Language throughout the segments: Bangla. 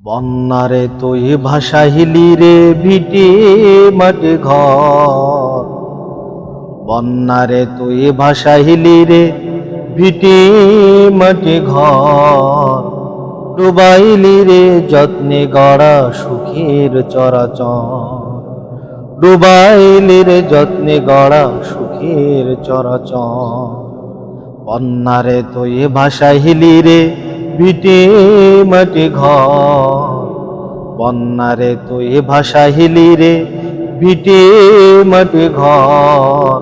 বন্যারে তুই ভাসাহিলি রে ভিটে মাটি ঘর। বন্যারে তুই ভাসাহিলি রে ভিটে মাটি ঘর। ডুবাইলি রে যত্নে গড়া সুখের চরাচর। ডুবাইলি রে যত্নে গড়া সুখের চরাচর। বন্যারে তুই ভাসাহিলি রে ভিটে মাটি ঘর। বন্যারে তুই ভাসাহিলি রে, ভিটে মাটি ঘর।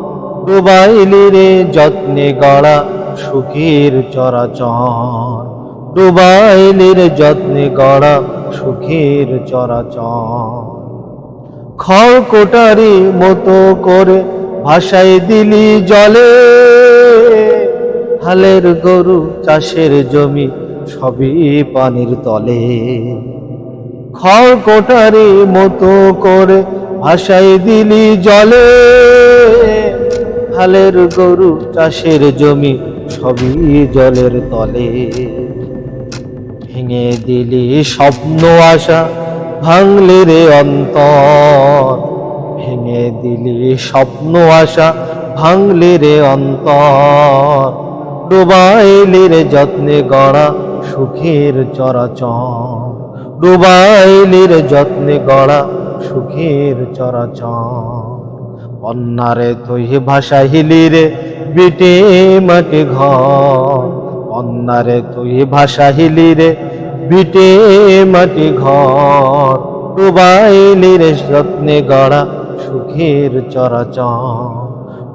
ডুবাইলি রে যত্নে গড়া সুখের চরাচর। ডুবাইলি রে যত্নে গড়া সুখের চরাচর। খড় কোটারি মতো করে ভাসাই দিলি জলে, হালের গরু চাষের জমি সবই পানির তলে। খড় কোটারি মতো করে ভাসাই দিলি জলে। হালের গরু চাষের জমি সবই জলের তলে। ভেঙে দিলি স্বপ্ন আশা ভাঙলে রে অন্তর। ভেঙে দিলি স্বপ্ন আশা ভাঙলে রে অন্তর। ডুবাইলি রে যত্নে গড়া সুখের চরাচর। ডুবাইলি রে যত্নে গড়া সুখের চরাচর। অন্যারে তুই ভাসাহিলি রে বিটে মাটি ঘর। অন্যারে তুই ভাসাহিলি রে বিটে মাটি ঘর। ডুবাইলি রে যত্নে গড়া সুখের চরাচর।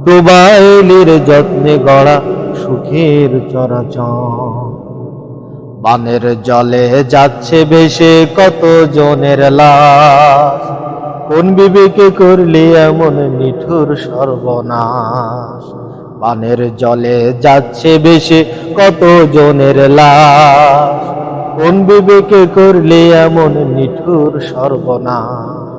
ডুবাইলি রে যত্নে গড়া সুখের চরাচর। বানের জলে যাচ্ছে বেশে কত জনের লাশ? কোন বিবেকে করলি এমন নিঠুর সর্বনাশ? বানের জলে যাচ্ছে বেশে কত জনের লাশ? কোন বিবেকে করলি এমন নিঠুর সর্বনাশ?